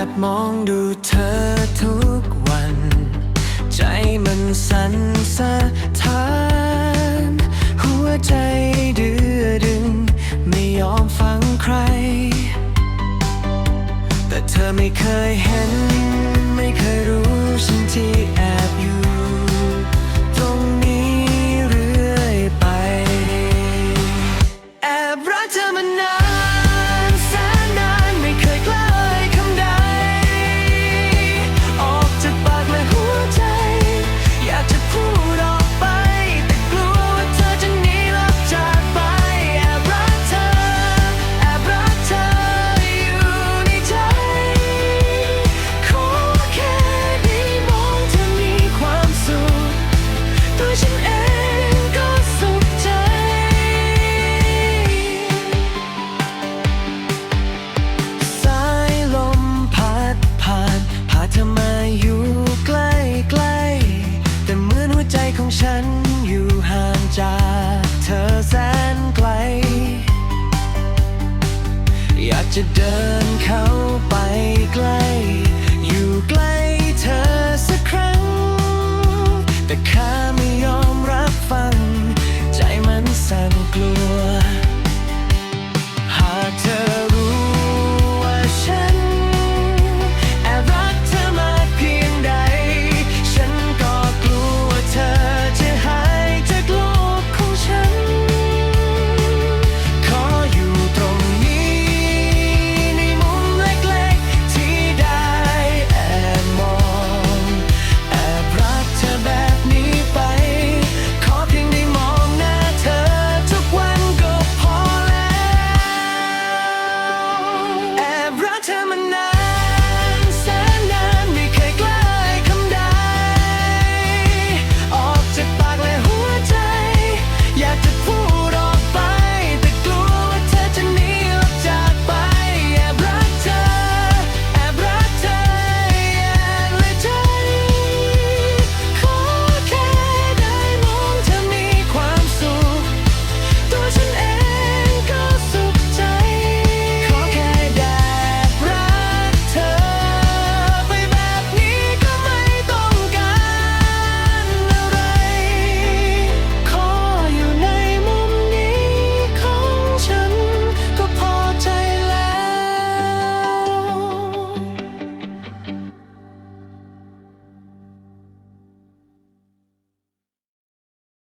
แอบมองดูเธอทุกวัน ใจมันสั่นสะท้าน หัวใจเดื้อดึง ไม่ยอมฟังใคร แต่เธอไม่เคยเห็น ไม่เคยรู้ฉันที่แอบอยู่ จะเดินเข้าไปใกล้ อยู่ใกล้เธอสักครั้ง แต่